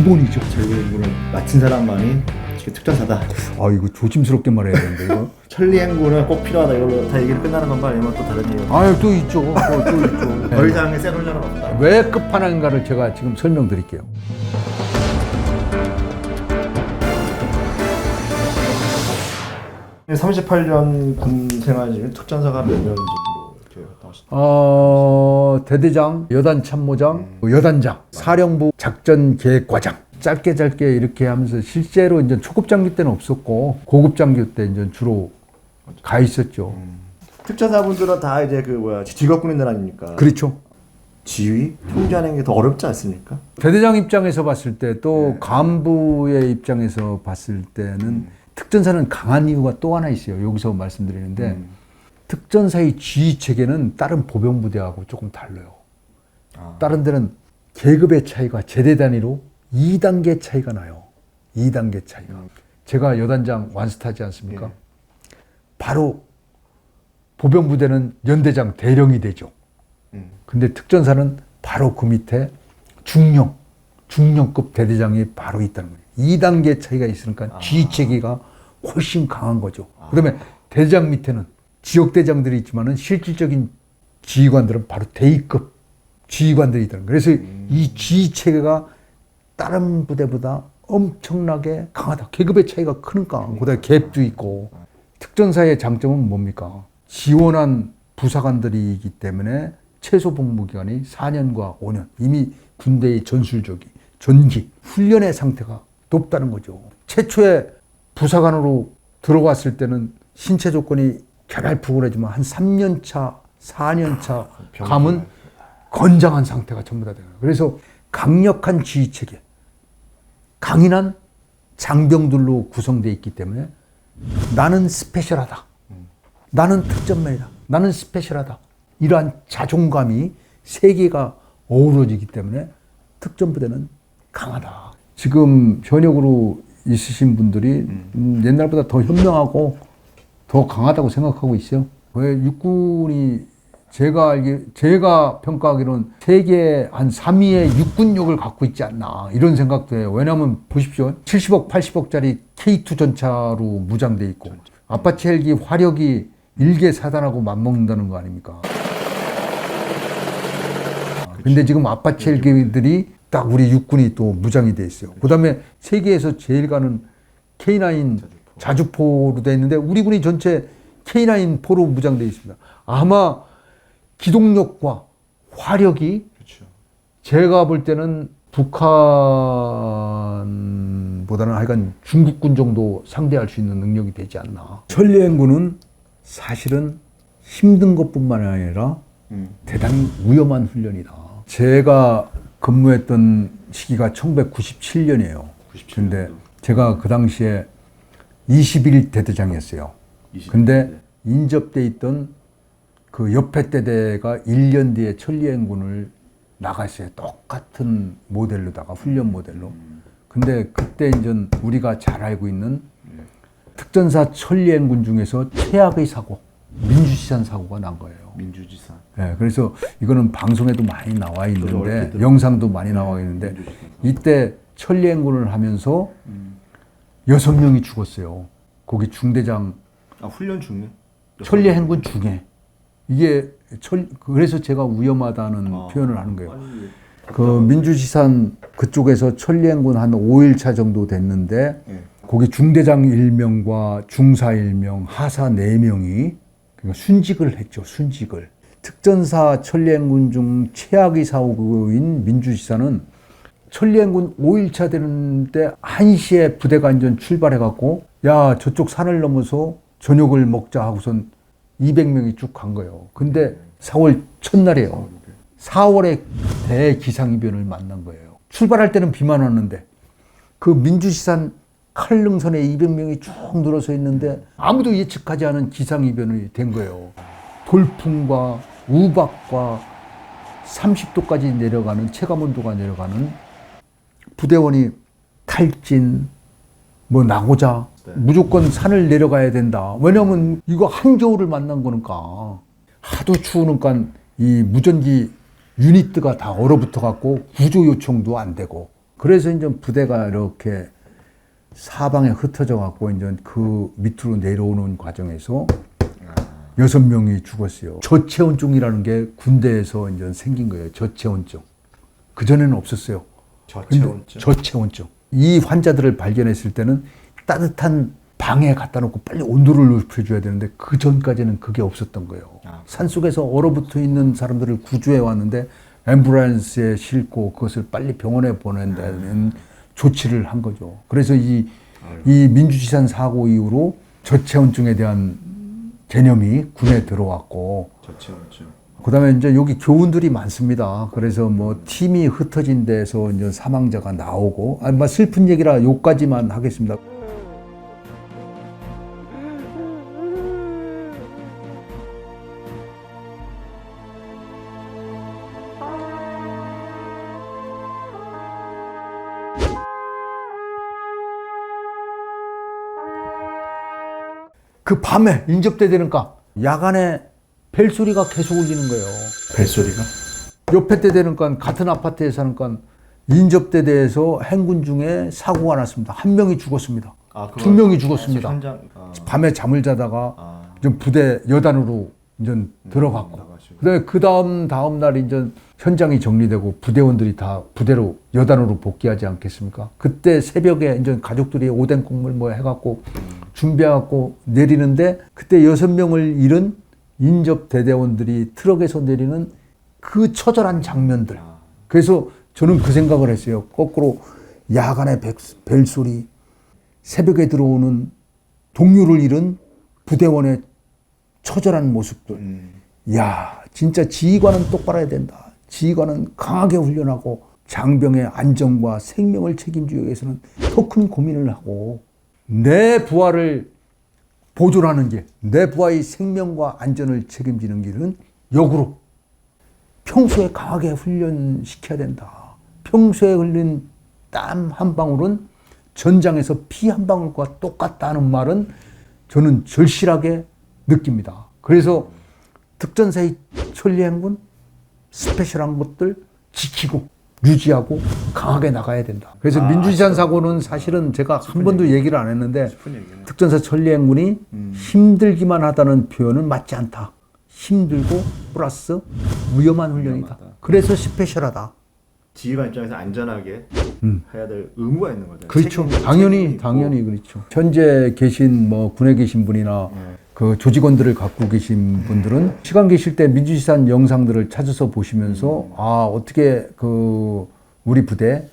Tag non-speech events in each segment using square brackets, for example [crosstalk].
기본이죠. 전리행군을 마친 사람만이 지금 특전사다. 아 이거 조심스럽게 말해야 되는데 이거. [laughs] 천리행군은 꼭 필요하다. 이걸로 다 얘기를 끝나는 건가 아니면 또 다른 얘기가? 아또 있죠. 또, 또 있죠. [laughs] 더 이상의 센 훈련은 없다. 왜 끝판왕인가를 제가 지금 설명드릴게요. 38년 군 생활 중에 특전사가 몇년 정도 오셨나요? 어, 대대장, 여단 참모장, 여단장, 사령부 작전 계획과장. 짧게 짧게 이렇게 하면서 실제로 이제 초급 장교 때는 없었고 고급 장교 때 이제 주로 가 있었죠. 특전사분들은 다 이제 그 뭐야 직업 군인들 아닙니까? 그렇죠. 지휘, 통제하는 게 더 어렵지 않습니까? 대대장 입장에서 봤을 때 또 간부의 입장에서 봤을 때는 특전사는 강한 이유가 또 하나 있어요. 여기서 말씀드리는데 특전사의 지휘 체계는 다른 보병 부대하고 조금 달라요. 아. 다른 데는 계급의 차이가 제대 단위로 2단계 차이가 나요. 2단계 차이가. 제가 여단장 완스타지 않습니까? 예. 바로 보병 부대는 연대장 대령이 되죠. 음. 근데 특전사는 바로 그 밑에 중령, 중령급 대대장이 바로 있다는 거예요. 2단계 차이가 있으니까 지휘 체계가 훨씬 강한 거죠. 그다음에 대장 밑에는 지역 대장들이 있지만은 실질적인 지휘관들은 바로 대위급 지휘관들이 있다는 거예요. 그래서 이 지휘 체계가 다른 부대보다 엄청나게 강하다. 계급의 차이가 크니까. 그다음에 갭도 있고. 특전사의 장점은 뭡니까? 지원한 부사관들이기 때문에 최소 복무 기간이 4년과 5년. 이미 군대의 전술적이 전기 훈련의 상태가 높다는 거죠. 최초에 부사관으로 들어갔을 때는 신체 조건이 결할부근하지만 한 3년 차, 4년 차 가면 건장한 상태가 전부 다 되는 거예요. 그래서 강력한 지휘 체계, 강인한 장병들로 구성되어 있기 때문에 나는 스페셜하다. 나는 특전맨이다. 나는 스페셜하다. 이러한 자존감이 세 개가 어우러지기 때문에 특전부대는 강하다. 지금 현역으로 있으신 분들이 음, 옛날보다 더 현명하고 더 강하다고 생각하고 있어요. 왜 육군이 제가 알기 제가 평가하기로는 세계 한 3위의 육군력을 갖고 있지 않나 이런 생각도 해요. 왜냐하면 보십시오. 70억, 80억짜리 K2 전차로 무장돼 있고 아파치 헬기 화력이 일개 사단하고 맞먹는다는 거 아닙니까? 근데 지금 아파치 헬기들이 딱 우리 육군이 또 무장이 돼 있어요. 그다음에 세계에서 제일 가는 K9 자주포로 돼 있는데 우리 군이 전체 K9 포로 무장돼 있습니다. 아마 기동력과 화력이 그렇죠. 제가 볼 때는 북한보다는 하여간 중국군 정도 상대할 수 있는 능력이 되지 않나. 천리행군은 사실은 힘든 것뿐만 아니라 음. 대단히 위험한 훈련이다. 제가 근무했던 시기가 1997년이에요. 97 근데. 제가 그 당시에 21 대대장이었어요. 20 근데 네. 인접돼 있던 그 옆에 대대가 1년 뒤에 천리행군을 나갔어요. 똑같은 모델로다가 훈련 모델로. 근데 그때 이제 우리가 잘 알고 있는 특전사 천리행군 중에서 최악의 사고, 민주시산 사고가 난 거예요. 민주지사. 예, 그래서 이거는 방송에도 많이 나와 있는데 영상도 많이 나와 있는데 민주시산. 이때 천리행군을 하면서 여섯 명이 죽었어요. 거기 중대장 아 훈련 중에? 천리 행군 중에 이게 천 그래서 제가 위험하다는 아. 표현을 하는 거예요. 아니, 왜? 그 민주지산 그쪽에서 천리행군 한 5일차 정도 됐는데 예. 거기 중대장 1명과 중사 1명, 하사 4명이 그러니까 순직을 했죠. 순직을. 특전사 천리행군 중 최악의 사고인 민주지사는 천리행군 5일차 되는데 1시에 부대가 완전 출발해갖고 야 저쪽 산을 넘어서 저녁을 먹자 하고선 200명이 쭉 간 거예요. 근데 4월 첫날이에요. 4월에 대기상이변을 만난 거예요. 출발할 때는 비만 왔는데 그 민주시산 칼릉선에 200명이 쭉 늘어서 있는데 아무도 예측하지 않은 기상이변이 된 거예요. 돌풍과 우박과 30도까지 내려가는 체감온도가 내려가는 부대원이 탈진 뭐 나고자 네. 무조건 산을 내려가야 된다. 왜냐면 이거 한겨울을 만난 거니까 하도 추우니까 이 무전기 유니트가 다 얼어붙어 갖고 구조 요청도 안 되고 그래서 이제 부대가 이렇게 사방에 흩어져 갖고 이제 그 밑으로 내려오는 과정에서 여섯 명이 죽었어요. 저체온증이라는 게 군대에서 이제 생긴 거예요. 저체온증. 그 전에는 없었어요. 저체온증. 저체온증. 이 환자들을 발견했을 때는 따뜻한 방에 갖다 놓고 빨리 온도를 높여줘야 되는데 그 전까지는 그게 없었던 거예요. 아. 산 속에서 얼어붙어 있는 사람들을 구조해 왔는데 앰뷸런스에 싣고 그것을 빨리 병원에 보낸다는 조치를 한 거죠. 그래서 이, 이 민주지산 사고 이후로 저체온증에 대한 개념이 군에 들어왔고 저체온증. 그 다음에 이제 여기 교훈들이 많습니다. 그래서 뭐 팀이 흩어진 데서 이제 사망자가 나오고 아마 슬픈 얘기라 요까지만 하겠습니다. 그 밤에 인접대 되니까 야간에 벨소리가 계속 울리는 거예요. 벨소리가? 옆에 때 되니까 같은 아파트에 사니까 인접대대에서 행군 중에 사고가 났습니다. 한 명이 죽었습니다. 아, 두 명이 죽었습니다. 현장. 아, 밤에 잠을 자다가 아. 좀 부대 여단으로 이제 들어갔고 나가시고. 그다음에 그 다음 다음 날 이제 현장이 정리되고 부대원들이 다 부대로 여단으로 복귀하지 않겠습니까? 그때 새벽에 이제 가족들이 오뎅 국물 뭐 해갖고 준비해갖고 내리는데 그때 여섯 명을 잃은 인접 대대원들이 트럭에서 내리는 그 처절한 장면들. 아. 그래서 저는 그 생각을 했어요. 거꾸로 야간의 백- 벨소리, 새벽에 들어오는 동료를 잃은 부대원의 처절한 모습들. 음. 야, 진짜 지휘관은 똑바로 해야 된다. 지휘관은 강하게 훈련하고 장병의 안전과 생명을 책임지기 위해서는 더 큰 고민을 하고 내 부하를 보존하는 게, 내 부하의 생명과 안전을 책임지는 길은 역으로 평소에 강하게 훈련시켜야 된다. 평소에 흘린 땀 한 방울은 전장에서 피 한 방울과 똑같다는 말은 저는 절실하게 느낍니다. 그래서 특전사의 천리행군 스페셜한 것들 지키고 유지하고 강하게 나가야 된다. 그래서 아, 민주지산 사고는 사실은 제가 한 번도 얘기 를 안 했는데. 특전사 천리행군이 힘들기만 하다는 표현은 맞지 않다. 힘들고 플러스 위험한 훈련이다. 위험하다. 그래서 스페셜하다. 지휘관 입장에서 안전하게 음. 해야 될 의무가 있는 거죠. 그렇죠. 당연히. 당연히 그렇죠. 현재 계신 뭐 군에 계신 분이나 네. 그 조직원들을 갖고 계신 분들은 시간 계실 때 민주지산 영상들을 찾아서 보시면서 아 어떻게 그 우리 부대,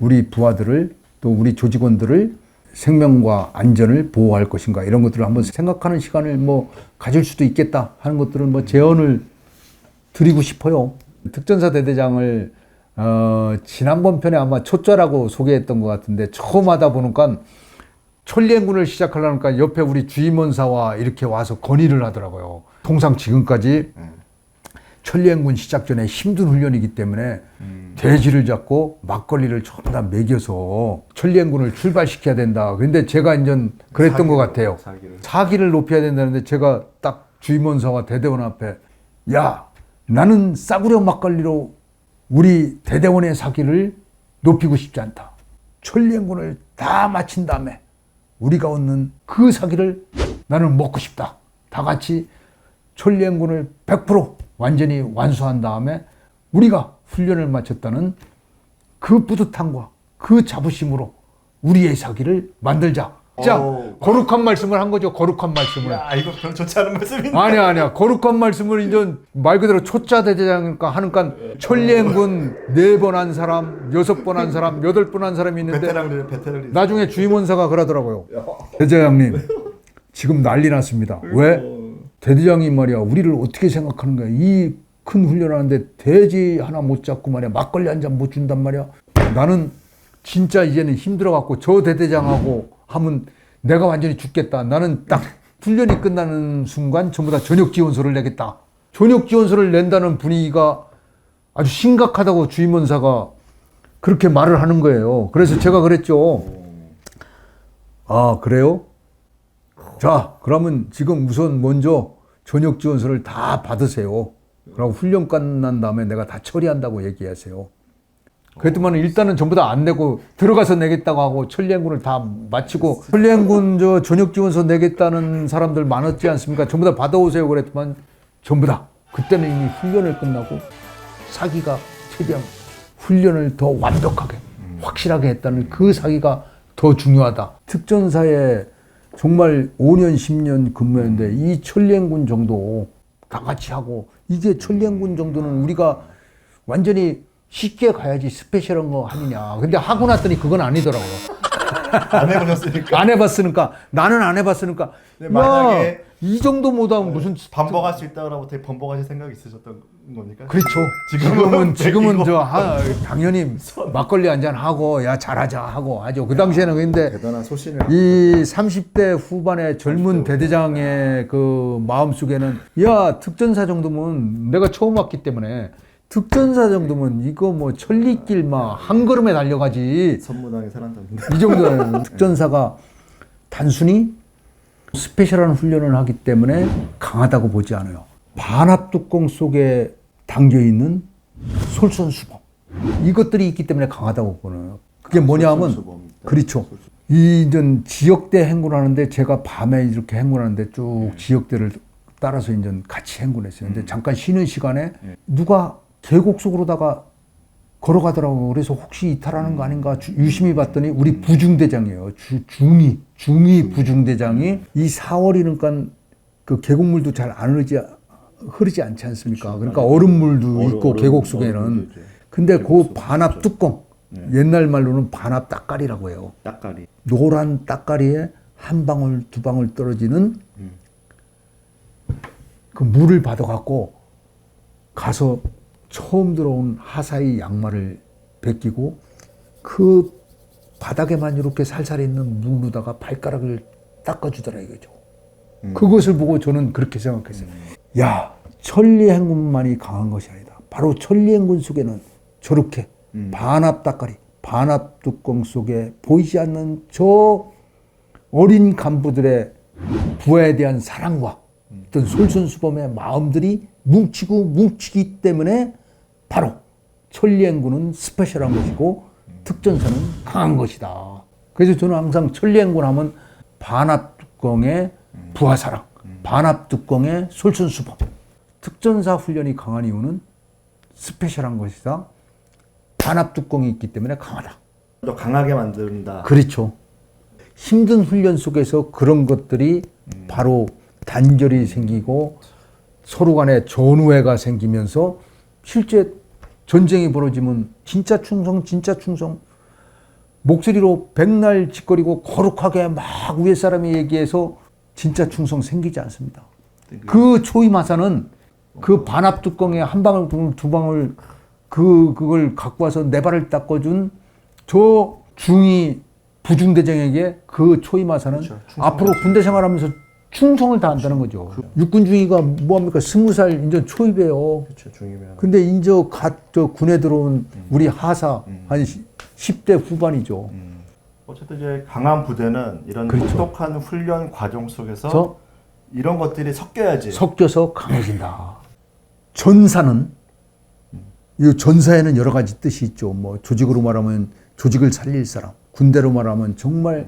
우리 부하들을 또 우리 조직원들을 생명과 안전을 보호할 것인가 이런 것들을 한번 생각하는 시간을 뭐 가질 수도 있겠다 하는 것들은 뭐 제언을 드리고 싶어요. 특전사 대대장을 어, 지난번 편에 아마 초짜라고 소개했던 것 같은데 처음 하다 보니까 천리행군을 시작하려니까 옆에 우리 주임원사와 이렇게 와서 건의를 하더라고요. 통상 지금까지 천리행군 시작 전에 힘든 훈련이기 때문에 돼지를 잡고 막걸리를 전부 다 먹여서 천리행군을 출발시켜야 된다. 근데 제가 이제 그랬던 것 같아요. 사기를. 사기를 높여야 된다는데 제가 딱 주임원사와 대대원 앞에 야 나는 싸구려 막걸리로 우리 대대원의 사기를 높이고 싶지 않다. 천리행군을 다 마친 다음에 우리가 얻는 그 사기를 나는 먹고 싶다. 다 같이 천리행군을 100% 완전히 완수한 다음에 우리가 훈련을 마쳤다는 그 뿌듯함과 그 자부심으로 우리의 사기를 만들자. 자, 오. 거룩한 말씀을 한 거죠. 거룩한 말씀을. 야, 이거 별로 좋지 않은 말씀인데. 아니야, 아니야. 거룩한 말씀을 이제 말 그대로 초짜 대대장이니까 하니까 천리행군 네 번 한 사람, 여섯 번 한 사람, 여덟 번 한 사람이 있는데 베테랑들 베테랑들. 나중에 주임원사가 그러더라고요. 대대장님, 지금 난리 났습니다. 왜? 대대장이 말이야, 우리를 어떻게 생각하는 거야? 이 큰 훈련하는데 돼지 하나 못 잡고 말이야, 막걸리 한 잔 못 준단 말이야. 나는 진짜 이제는 힘들어갖고 저 대대장하고 하면 내가 완전히 죽겠다. 나는 딱 훈련이 끝나는 순간 전부 다 전역 지원서를 내겠다. 전역 지원서를 낸다는 분위기가 아주 심각하다고 주임원사가 그렇게 말을 하는 거예요. 그래서 제가 그랬죠. 아, 그래요? 자, 그러면 지금 우선 먼저 전역 지원서를 다 받으세요. 그리고 훈련 끝난 다음에 내가 다 처리한다고 얘기하세요. 그랬더만 일단은 전부 다 안 내고 들어가서 내겠다고 하고 천리행군을 다 마치고 천리행군 저 전역 지원서 내겠다는 사람들 많았지 않습니까? 전부 다 받아오세요 그랬더만 전부 다 그때는 이미 훈련을 끝나고 사기가 최대한 훈련을 더 완벽하게 확실하게 했다는 그 사기가 더 중요하다. 특전사에 정말 5년 10년 근무했는데 이 천리행군 정도 다 같이 하고 이게 천리행군 정도는 우리가 완전히 쉽게 가야지 스페셜한 거 하느냐. 근데 하고 났더니 그건 아니더라고요. [laughs] 안 해보셨으니까 안 해봤으니까 나는 안 해봤으니까 네, 야, 만약에- 이 정도 못하면 무슨 반복할 수 있다라고 번복하실 생각 있으셨던 겁니까? 그렇죠. 지금은 지금은 [laughs] 저 하, 당연히 막걸리 한 잔 하고 야 잘하자 하고 하죠. 그 당시에는 근데 대단한 소신을 이 30대 후반의 젊은 대대장의 그 마음 속에는 야 특전사 정도면 내가 처음 왔기 때문에 특전사 정도면 이거 뭐 천리길 막 한 걸음에 달려가지 선무당의 사람답니다. 이 정도는 [laughs] 특전사가 단순히 스페셜한 훈련을 하기 때문에 강하다고 보지 않아요. 반합 뚜껑 속에 담겨 있는 솔선수범 이것들이 있기 때문에 강하다고 보는 그게 뭐냐면 솔선수범. 그렇죠. 이전 지역대 행군하는데 제가 밤에 이렇게 행군하는데 쭉 지역대를 따라서 이제 같이 행군했어요. 근데 잠깐 쉬는 시간에 누가 계곡 속으로다가 걸어가더라고요. 그래서 혹시 이탈하는 거 아닌가 주- 유심히 봤더니 우리 부중대장이에요. 주, 중위, 중위 부중대장이 이 4월이니까 그 계곡물도 잘 안 흐르지, 흐르지 않지 않습니까? 그러니까 얼음물도 얼음, 있고 얼음, 계곡 속에는. 근데 그 속, 반합 그렇죠. 뚜껑, 옛날 말로는 반합 따까리라고 해요. 딱가리. 노란 따까리에 한 방울 두 방울 떨어지는 그 물을 받아갖고 가서 처음 들어온 하사의 양말을 벗기고 그 바닥에만 이렇게 살살 있는 물로다가 발가락을 닦아주더라 이거죠. 그것을 보고 저는 그렇게 생각했어요. 야 천리행군만이 강한 것이 아니다. 바로 천리행군 속에는 저렇게 반합 따까리, 반합 뚜껑 속에 보이지 않는 저 어린 간부들의 부하에 대한 사랑과 어떤 솔선수범의 마음들이 뭉치고 뭉치기 때문에 바로 천리행군은 스페셜한 것이고 특전사는 강한 것이다. 그래서 저는 항상 천리행군 하면 반합 뚜껑의 부하사랑, 반합 뚜껑의 솔선수범. 특전사 훈련이 강한 이유는 스페셜한 것이다. 반합 뚜껑이 있기 때문에 강하다. 더 강하게 만든다. 그렇죠. 힘든 훈련 속에서 그런 것들이 바로 단절이 생기고 서로 간에 전우애가 생기면서 실제 전쟁이 벌어지면 진짜 충성, 진짜 충성. 목소리로 백날 짓거리고 거룩하게 막 위에 사람이 얘기해서 진짜 충성 생기지 않습니다. 그 초임하사는 그 반합 뚜껑에 한 방울 두- 두 방울 그 그걸 갖고 와서 내 발을 닦아준 저 중위 부중대장에게 그 초임하사는 그렇죠. 앞으로 군대 생활하면서 충성을 다한다는 거죠. 육군 중위가 뭐합니까? 스무 살 이제 초입이에요. 그렇죠. 중이면 근데 인제 갓저 군에 들어온 우리 하사 한 10대 후반이죠. 어쨌든 이제 강한 부대는 이런 그렇죠. 똑똑한 훈련 과정 속에서 그래서 이런 것들이 섞여야지. 섞여서 강해진다. 전사는 이 전사에는 여러 가지 뜻이 있죠. 뭐 조직으로 말하면 조직을 살릴 사람, 군대로 말하면 정말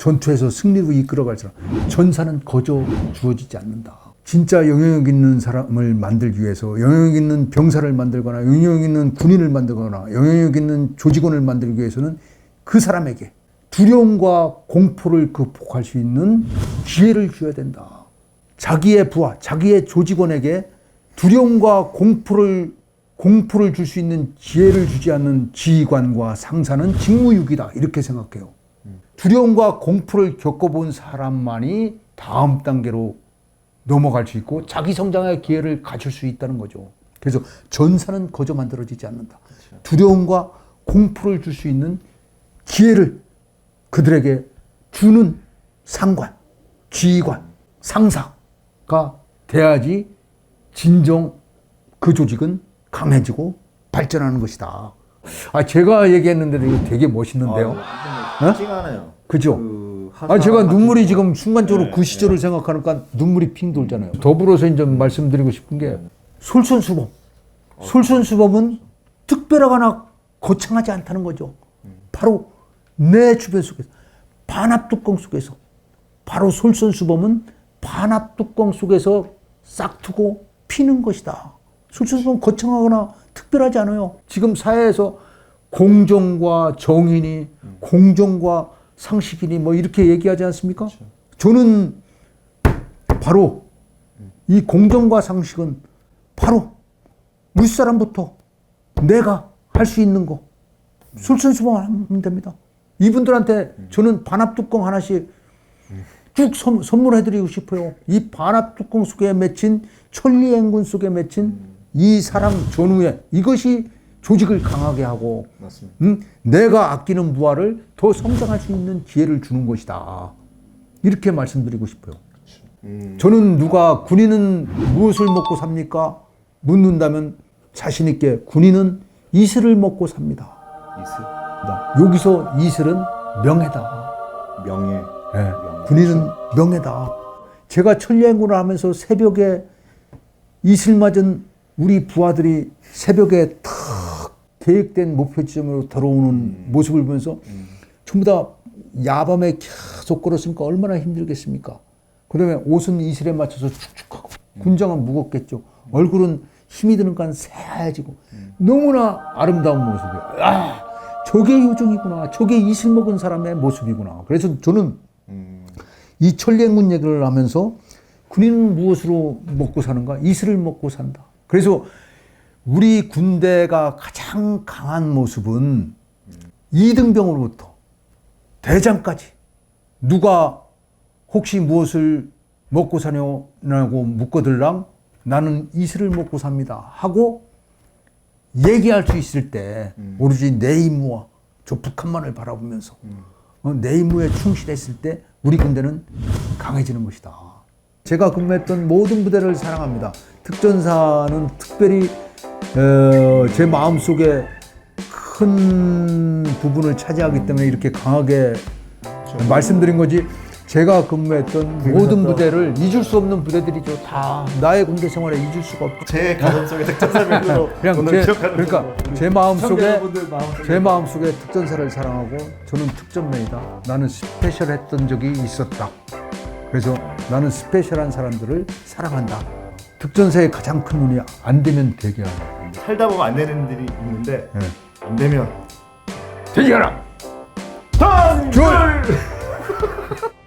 전투에서 승리로 이끌어갈 사람. 전사는 거저 주어지지 않는다. 진짜 영향력 있는 사람을 만들기 위해서 영향력 있는 병사를 만들거나 영향력 있는 군인을 만들거나 영향력 있는 조직원을 만들기 위해서는 그 사람에게 두려움과 공포를 극복할 수 있는 기회를 줘야 된다. 자기의 부하, 자기의 조직원에게 두려움과 공포를 공포를 줄 수 있는 기회를 주지 않는 지휘관과 상사는 직무유기다 이렇게 생각해요. 두려움과 공포를 겪어본 사람만이 다음 단계로 넘어갈 수 있고 자기 성장의 기회를 가질 수 있다는 거죠. 그래서 전사는 거저 만들어지지 않는다. 두려움과 공포를 줄 수 있는 기회를 그들에게 주는 상관, 지휘관, 상사가 돼야지 진정 그 조직은 강해지고 발전하는 것이다. 아, 제가 얘기했는데도 이거 되게 멋있는데요. 아, 찡하네요. 그죠? 그 하사 아, 제가 눈물이 거. 지금 순간적으로 네, 그 시절을 생각하니까 눈물이 핑 돌잖아요. 더불어서 이제 말씀드리고 싶은 게 솔선수범. 솔선수범은 특별하거나 거창하지 않다는 거죠. 바로 내 주변 속에서 반합 뚜껑 속에서 바로 솔선수범은 반합 뚜껑 속에서 싹트고 피는 것이다. 솔선수범은 거창하거나 특별하지 않아요. 지금 사회에서 공정과 정의니 공정과 상식이니 뭐 이렇게 얘기하지 않습니까? 저는 바로 이 공정과 상식은 바로 윗사람부터 내가 할 수 있는 거 솔선수범 하면 됩니다. 이분들한테 저는 반합 뚜껑 하나씩 쭉 선, 선물해드리고 싶어요. 이 반합 뚜껑 속에 맺힌 천리행군 속에 맺힌 이 사랑 전후에 이것이 조직을 강하게 하고 맞습니다. 음, 내가 아끼는 부하를 더 성장할 수 있는 기회를 주는 것이다. 이렇게 말씀드리고 싶어요. 음, 저는 누가 군인은 무엇을 먹고 삽니까? 묻는다면 자신 있게 군인은 이슬을 먹고 삽니다. 이슬, 여기서 이슬은 명예다. 명예, 예, 군인은 명예다. 제가 천리행군을 하면서 새벽에 이슬 맞은 우리 부하들이 새벽에 탁 계획된 목표 지점으로 들어오는 모습을 보면서 전부 다 야밤에 계속 걸었으니까 얼마나 힘들겠습니까? 그 다음에 옷은 이슬에 맞춰서 축축하고 군장은 무겁겠죠. 얼굴은 힘이 드는 간 새하얘지고 너무나 아름다운 모습이에요. 아, 저게 요정이구나. 저게 이슬 먹은 사람의 모습이구나. 그래서 저는 음, 이 천리행군 얘기를 하면서 군인은 무엇으로 먹고 사는가? 이슬을 먹고 산다. 그래서 우리 군대가 가장 강한 모습은 이등병으로부터 대장까지 누가 혹시 무엇을 먹고 사냐고 묻거들랑 나는 이슬을 먹고 삽니다 하고 얘기할 수 있을 때 오로지 내 임무와 저 북한만을 바라보면서 어, 내 임무에 충실했을 때 우리 군대는 강해지는 것이다. 제가 근무했던 모든 부대를 사랑합니다. 특전사는 특별히 어, 제 마음 속에 큰 부분을 차지하기 때문에 이렇게 강하게 말씀드린 거지. 제가 근무했던 모든 부대를 잊을 수 없는 부대들이죠. 다 나의 군대 생활에 잊을 수가 없죠. 제 가슴 속에 특전사명으로 그냥 오늘 제, 그러니까. 제 청취자분들 마음 속에 제 마음 속에 특전사를 사랑하고 저는 특전맨이다. 나는 스페셜했던 적이 있었다. 그래서 나는 스페셜한 사람들을 사랑한다. 득전세의 가장 큰 눈이 안 되면 되게 하는 거예요. 살다 보면 안 되는 일이 있는데 네. 안 되면 되게 하라. 단! 줄! [laughs]